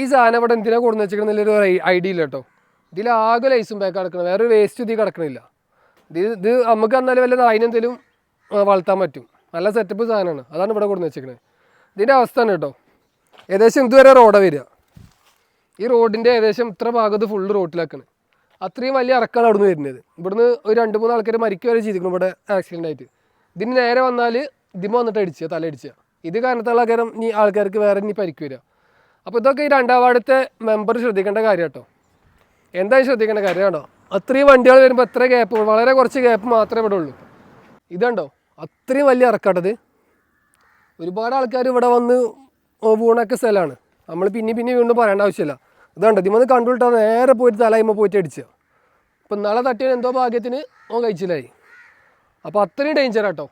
ഈ സാധനം ഇവിടെ എന്തിനാ കൊടുന്ന് വെച്ചിരിക്കുന്നൊരു ഐഡിയ ഇല്ല കേട്ടോ. ഇതിൽ ആകെ ലൈസും ബാക്ക് കിടക്കണം വേറെ വേസ്റ്റ് ഇതിൽ കിടക്കണില്ല. ഇത് ഇത് നമുക്ക് എന്നാലും വല്ല അതിനെന്തെങ്കിലും വളർത്താൻ പറ്റും. നല്ല സെറ്റപ്പ് സാധനമാണ്. അതാണ് ഇവിടെ കൊടുന്ന് വെച്ചിരിക്കുന്നത് ഇതിന്റെ അവസ്ഥയാണ് കേട്ടോ. ഏകദേശം ഇതുവരെ റോഡാണ് വരിക. ഈ റോഡിന്റെ ഏകദേശം ഇത്ര ഭാഗത്ത് ഫുള്ള് റോട്ടിലാക്കണം അത്രയും വലിയ ഇറക്കാണ് അവിടുന്ന് വരുന്നത്. ഇവിടുന്ന് ഒരു രണ്ട് മൂന്ന് ആൾക്കാർ മരിക്കുക വരെ ചെയ്തിരിക്കുന്നു ഇവിടെ ആക്സിഡന്റ് ആയിട്ട്. ഇതിന് നേരെ വന്നാൽ ഇതിമ വന്നിട്ട് അടിക്കുക തല അടിക്കുക ഇത് കാരണത്തുള്ള കാരണം ഇനി ആൾക്കാർക്ക് വേറെ ഇനി പരിക്ക് വരിക. അപ്പോൾ ഇതൊക്കെ ഈ രണ്ടാം വാർഡത്തെ മെമ്പർ ശ്രദ്ധിക്കേണ്ട കാര്യം കേട്ടോ. എന്തായാലും ശ്രദ്ധിക്കേണ്ട കാര്യം കേട്ടോ അത്രയും വണ്ടികൾ വരുമ്പോൾ എത്ര ഗ്യാപ്പ് വളരെ കുറച്ച് ഗ്യാപ്പ് മാത്രമേ ഇവിടെ ഉള്ളൂ. ഇതുണ്ടോ? അത്രയും വലിയ ഇറക്കാട്ടത്. ഒരുപാട് ആൾക്കാർ ഇവിടെ വന്ന് വീണൊക്കെ സ്ഥലമാണ് നമ്മൾ പിന്നെ പിന്നെ വീണ്ടും പറയേണ്ട ആവശ്യമില്ല. ഇതുണ്ട്? ഇതിമൊന്ന് കണ്ടുവിട്ടാ നേരെ പോയിട്ട് തലയിമ്മ പോയിട്ട് അടിച്ചു. അപ്പം നാളെ തട്ടിയാൽ എന്തോ ഭാഗ്യത്തിന് ഓൻ കഴിച്ചില്ലായി. അപ്പോൾ അത്രയും ഡേഞ്ചർ കേട്ടോ